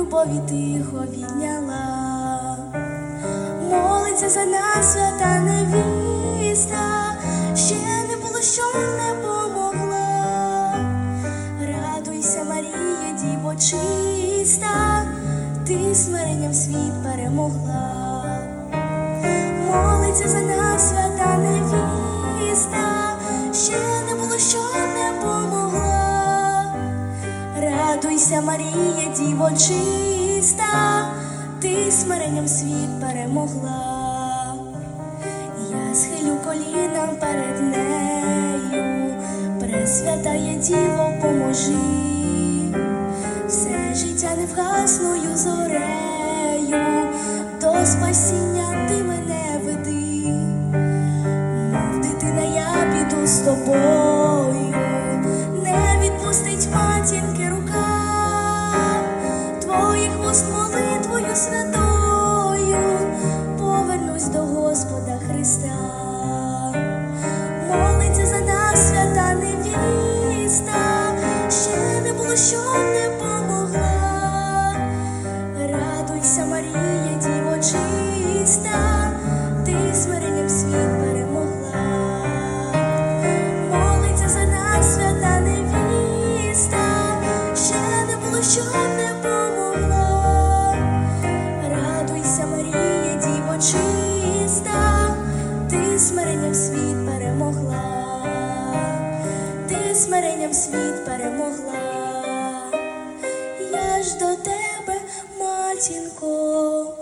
любові тихо відняла. Молиться за нас свята невіста, ще не було, що не помогла. Радуйся, Марія, діво чиста, ти смиренням світ перемогла. Молиться за нас свята невіста, ще не було, що Радуйся, Марія, діво чиста, ти смиренням світ перемогла. Я схилю коліна перед нею, пресвятає діво, поможи, все життя невгасною зорею, до спасіння ти мене веди, мов дитина, я піду з тобою, твоїх вуст молитвою святою, світ перемогла, ти смиренням світ перемогла. Я ж до тебе, матінко,